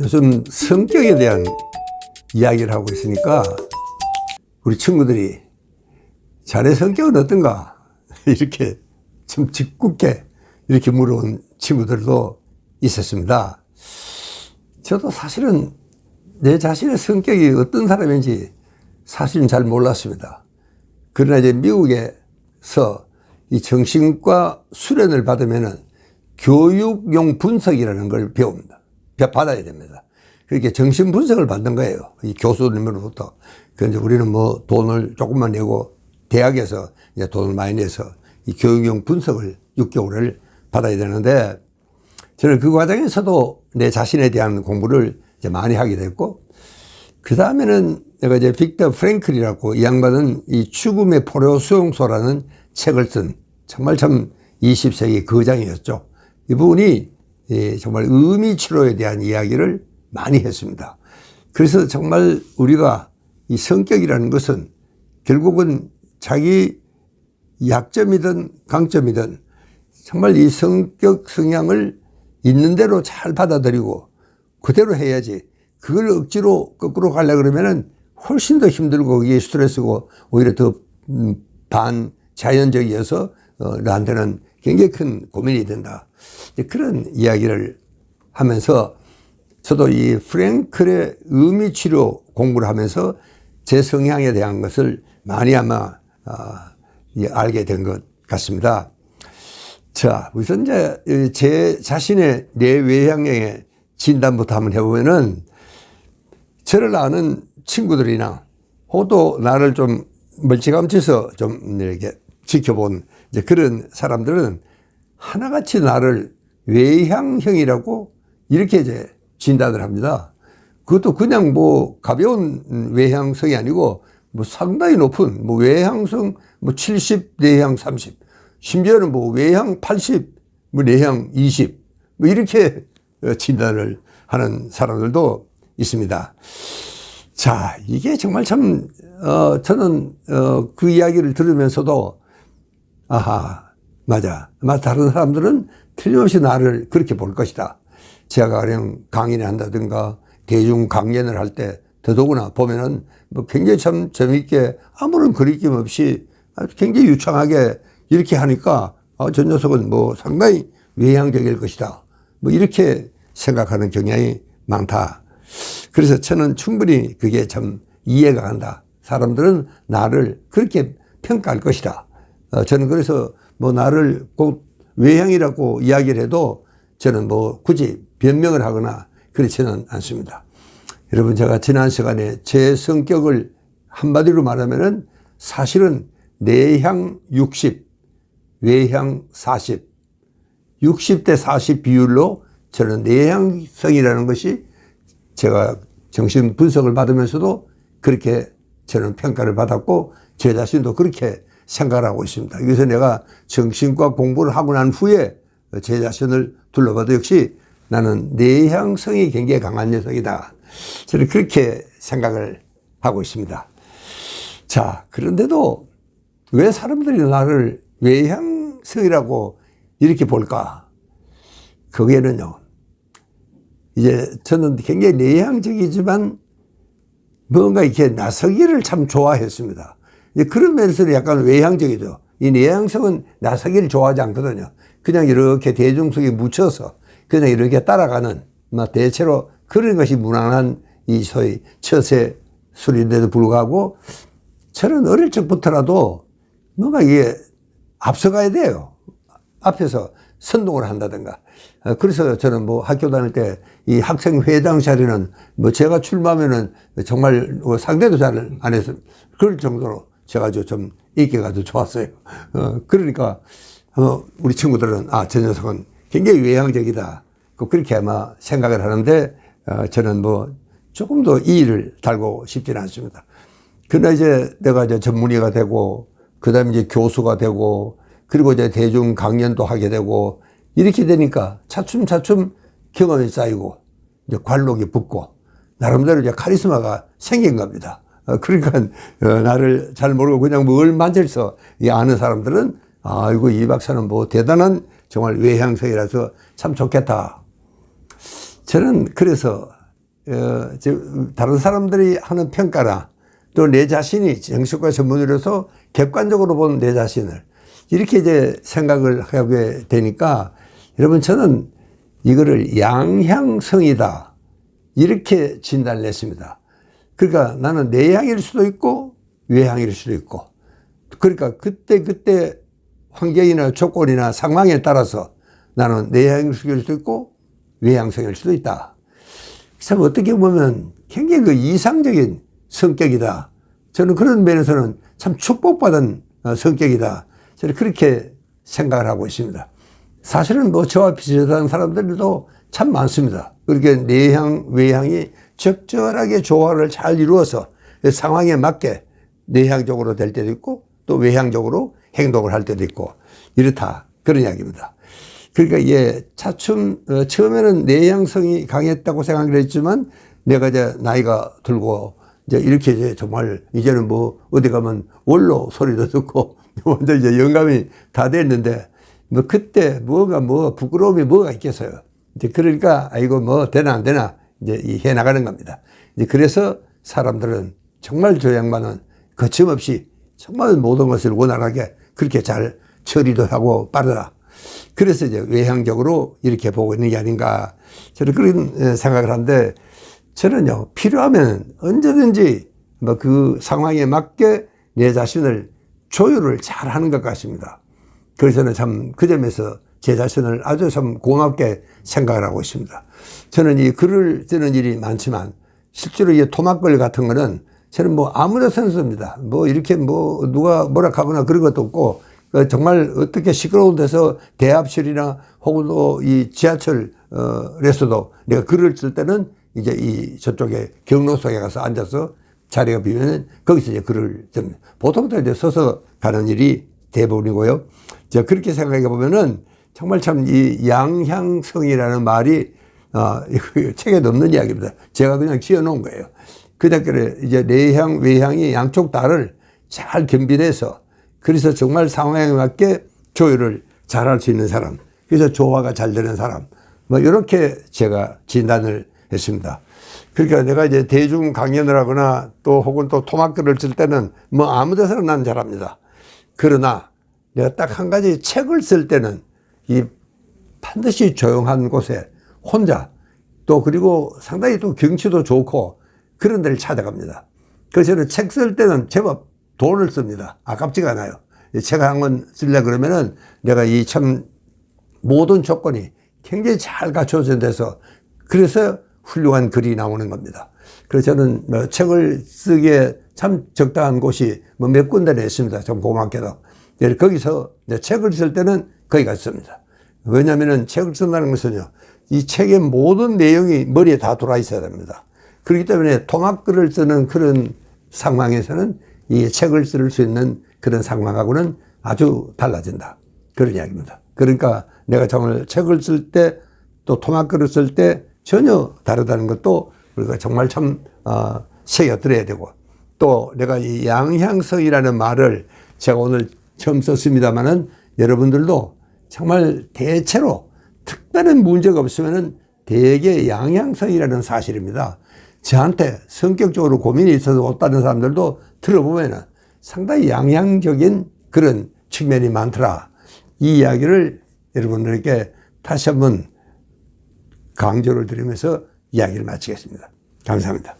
요즘 성격에 대한 이야기를 하고 있으니까 우리 친구들이 자네 성격은 어떤가? 이렇게 좀 짓궂게 이렇게 물어온 친구들도 있었습니다. 저도 사실은 내 자신의 성격이 어떤 사람인지 사실은 잘 몰랐습니다. 그러나 이제 미국에서 이 정신과 수련을 받으면은 교육용 분석이라는 걸 배웁니다. 배- 받아야 됩니다. 그렇게 정신 분석을 받는 거예요. 이 교수님으로부터. 그런데 우리는 뭐 돈을 조금만 내고 대학에서 이제 돈을 많이 내서 이 교육용 분석을 6개월을 받아야 되는데 저는 그 과정에서도 내 자신에 대한 공부를 이제 많이 하게 됐고 그 다음에는 내가 이제 빅터 프랭클이라고 이 양반은 이 죽음의 포로 수용소라는 책을 쓴 정말 참 20세기 거장이었죠. 이분이 예, 정말 의미 치료에 대한 이야기를 많이 했습니다. 그래서 정말 우리가 이 성격이라는 것은 결국은 자기 약점이든 강점이든 정말 이 성격 성향을 있는 대로 잘 받아들이고 그대로 해야지 그걸 억지로 거꾸로 가려 그러면은 훨씬 더 힘들고 이게 스트레스고 오히려 더 음, 반자연적이어서 어, 나한테는 굉장히 큰 고민이 된다. 그런 이야기를 하면서 저도 이 프랭클의 의미 치료 공부를 하면서 제 성향에 대한 것을 많이 아마 아, 이 알게 된 것 같습니다. 자, 우선 이제 이제 자신의 내 외향의 진단부터 한번 해보면은 저를 아는 친구들이나 혹도 나를 좀 멀찌감치서 좀 이렇게 지켜본 이제 그런 사람들은 하나같이 나를 외향형이라고 이렇게 이제 진단을 합니다. 그것도 그냥 뭐 가벼운 외향성이 아니고 뭐 상당히 높은 뭐 외향성 뭐 70, 내향 30, 심지어는 뭐 외향 80, 뭐 내향 20, 뭐 이렇게 어, 진단을 하는 사람들도 있습니다. 자, 이게 정말 참, 어, 저는, 어, 그 이야기를 들으면서도, 아하, 맞아. 다른 사람들은 틀림없이 나를 그렇게 볼 것이다. 제가 가령 강의를 한다든가 대중 강연을 할 때 더더구나 보면은 뭐 굉장히 참 재미있게 아무런 거리낌 없이 굉장히 유창하게 이렇게 하니까 아, 저 녀석은 뭐 상당히 외향적일 것이다. 뭐 이렇게 생각하는 경향이 많다. 그래서 저는 충분히 그게 참 이해가 간다. 사람들은 나를 그렇게 평가할 것이다. 어, 저는 그래서 뭐 나를 꼭 외향이라고 이야기를 해도 저는 뭐 굳이 변명을 하거나 그렇지는 않습니다. 여러분 제가 지난 시간에 제 성격을 한마디로 말하면은 사실은 내향 60, 외향 40, 60대 40 비율로 저는 내향성이라는 것이 제가 정신 분석을 받으면서도 그렇게 저는 평가를 받았고 제 자신도 그렇게 생각을 하고 있습니다. 그래서 내가 정신과 공부를 하고 난 후에 제 자신을 둘러봐도 역시 나는 내향성이 굉장히 강한 녀석이다. 저는 그렇게 생각을 하고 있습니다. 자, 그런데도 왜 사람들이 나를 외향성이라고 이렇게 볼까? 거기에는요, 이제 저는 굉장히 내향적이지만 뭔가 이렇게 나서기를 참 좋아했습니다. 그런 면에서는 약간 외향적이죠. 이 내향성은 나서기를 좋아하지 않거든요. 그냥 이렇게 대중 속에 묻혀서 그냥 이렇게 따라가는, 막 대체로 그런 것이 무난한 이 소위 처세 술인데도 불구하고 저는 어릴 적부터라도 뭔가 이게 앞서가야 돼요. 앞에서 선동을 한다든가. 어, 그래서 저는 뭐 학교 다닐 때 이 학생 회장 자리는 뭐 제가 출마하면은 정말 뭐 상대도 잘안 해서 그럴 정도로 제가 좀 인기가 좀 좋았어요. 어, 그러니까 어, 우리 친구들은 아, 저 녀석은 굉장히 외향적이다. 그 그렇게 아마 생각을 하는데 어, 저는 뭐 조금 더 이의를 달고 싶지는 않습니다. 그러나 이제 내가 이제 전문의가 되고 그 다음에 이제 교수가 되고 그리고 이제 대중 강연도 하게 되고 이렇게 되니까 차츰차츰 경험이 쌓이고 이제 관록이 붙고 나름대로 이제 카리스마가 생긴 겁니다. 어, 그러니까 어, 나를 잘 모르고 그냥 뭘 만져서 이 아는 사람들은 아이고 이 박사는 뭐 대단한 정말 외향성이라서 참 좋겠다. 저는 그래서 어, 저, 다른 사람들이 하는 평가나 또 내 자신이 정신과 전문의로서 객관적으로 본 내 자신을 이렇게 이제 생각을 하게 되니까 여러분 저는 이거를 양향성이다. 이렇게 진단을 했습니다. 그러니까 나는 내향일 수도 있고 외향일 수도 있고 그러니까 그때 그때 환경이나 조건이나 상황에 따라서 나는 내향일 수도 있고 외향성일 수도 있다. 참 어떻게 보면 굉장히 그 이상적인 성격이다. 저는 그런 면에서는 참 축복받은 어, 성격이다. 저는 그렇게 생각을 하고 있습니다. 사실은 뭐 저와 비슷한 사람들도 참 많습니다. 그렇게 내향, 외향이 적절하게 조화를 잘 이루어서 상황에 맞게 내향적으로 될 때도 있고 또 외향적으로 행동을 할 때도 있고 이렇다. 그런 이야기입니다. 그러니까 예, 차츰 어, 처음에는 내향성이 강했다고 생각을 했지만 내가 이제 나이가 들고 이제 이렇게 이제 정말 이제는 뭐 어디 가면 원로 소리도 듣고 완전 이제 영감이 다 됐는데 뭐 그때 뭐가 뭐 부끄러움이 뭐가 있겠어요. 이제 그러니까 아이고 뭐 되나 안 되나 이제 이해 나가는 겁니다. 이제 그래서 사람들은 정말 저 양반은 거침없이 정말 모든 것을 원활하게 그렇게 잘 처리도 하고 빠르다. 그래서 이제 외향적으로 이렇게 보고 있는 게 아닌가. 저는 그런 생각을 하는데 저는요, 필요하면 언제든지 뭐 그 상황에 맞게 내 자신을 조율을 잘 하는 것 같습니다. 그래서 저는 참 그 점에서 제 자신을 아주 참 고맙게 생각을 하고 있습니다. 저는 이 글을 쓰는 일이 많지만 실제로 이 토막글 같은 거는 저는 뭐 아무나 선수입니다. 뭐 이렇게 뭐 누가 뭐라 하거나 그런 것도 없고 그 정말 어떻게 시끄러운 데서 대합실이나 혹은 또 이 지하철 어에서도 내가 글을 쓸 때는 이제 이 저쪽에 경로 속에 가서 앉아서 자리가 비면 거기서 이제 글을 씁니다. 보통 도 이제 서서 가는 일이 대부분이고요. 자, 그렇게 생각해 보면은 정말 참 이 양향성이라는 말이 아, 이거 책에도 없는 이야기입니다. 제가 그냥 지어 놓은 거예요. 그다음에 이제 내향, 외향이 양쪽 다를 잘 겸비돼서 그래서 정말 상황에 맞게 조율을 잘 할 수 있는 사람. 그래서 조화가 잘 되는 사람. 뭐 이렇게 제가 진단을 했습니다. 그러니까 내가 이제 대중 강연을 하거나 또 혹은 또 토막글을 쓸 때는 뭐 아무 데서나 난 잘합니다. 그러나 내가 딱 한 가지 책을 쓸 때는 이 반드시 조용한 곳에 혼자 또 그리고 상당히 또 경치도 좋고 그런 데를 찾아갑니다. 그래서 저는 책 쓸 때는 제법 돈을 씁니다. 아깝지가 않아요. 책 한 권 쓰려 그러면은 내가 이 참 모든 조건이 굉장히 잘 갖춰진 데서 그래서 훌륭한 글이 나오는 겁니다. 그래서 저는 뭐 책을 쓰기에 참 적당한 곳이 뭐 몇 군데나 있습니다. 좀 고맙게도. 예, 거기서 책을 쓸 때는 거기 갔습니다. 왜냐하면 책을 쓴다는 것은요, 이 책의 모든 내용이 머리에 다 들어와 있어야 됩니다. 그렇기 때문에 토막글을 쓰는 그런 상황에서는 이 책을 쓸 수 있는 그런 상황하고는 아주 달라진다. 그런 이야기입니다. 그러니까 내가 정말 책을 쓸 때 또 토막글을 쓸 때 전혀 다르다는 것도 우리가 정말 참, 어, 새겨들어야 되고 또 내가 이 양향성이라는 말을 제가 오늘 처음 썼습니다만은 여러분들도 정말 대체로 특별한 문제가 없으면은 대개 양향성이라는 사실입니다. 저한테 성격적으로 고민이 있어서 왔다는 사람들도 들어보면은 상당히 양향적인 그런 측면이 많더라. 이 이야기를 여러분들에게 다시 한번 강조를 드리면서 이야기를 마치겠습니다. 감사합니다.